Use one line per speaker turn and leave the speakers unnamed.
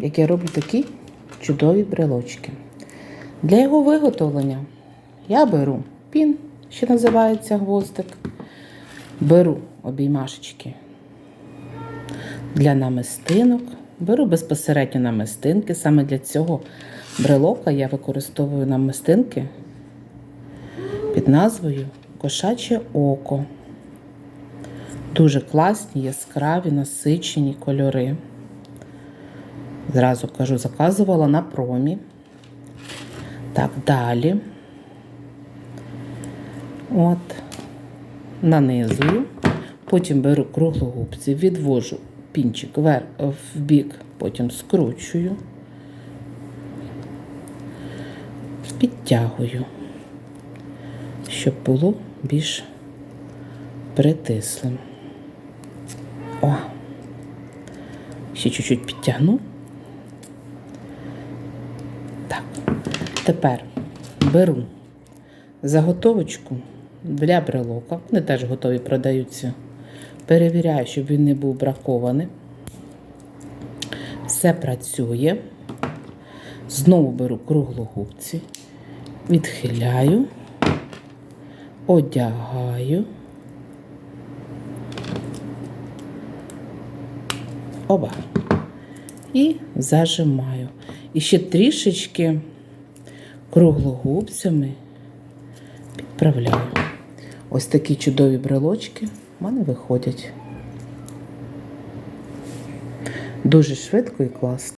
як я роблю такі чудові брелочки. Для його виготовлення я беру пін, що називається гвоздик, беру обіймашечки для намистинок, беру безпосередньо намистинки. Саме для цього брелока я використовую намистинки під назвою Кошаче око. Дуже класні, яскраві, насичені кольори. Зразу кажу, заказувала на промі. Так, далі. От, нанизую. Потім беру круглогубці, відвожу пінчик в бік, потім скручую, підтягую, щоб було більш притислим. О, ще чуть-чуть підтягну. Тепер беру заготовочку для брелока. Вони теж готові продаються. Перевіряю, щоб він не був бракований. Все працює. Знову беру круглогубці, відхиляю, одягаю. Оба. І зажимаю. І ще трішечки круглогубцями підправляю. Ось такі чудові брелочки в мене виходять. Дуже швидко і класно.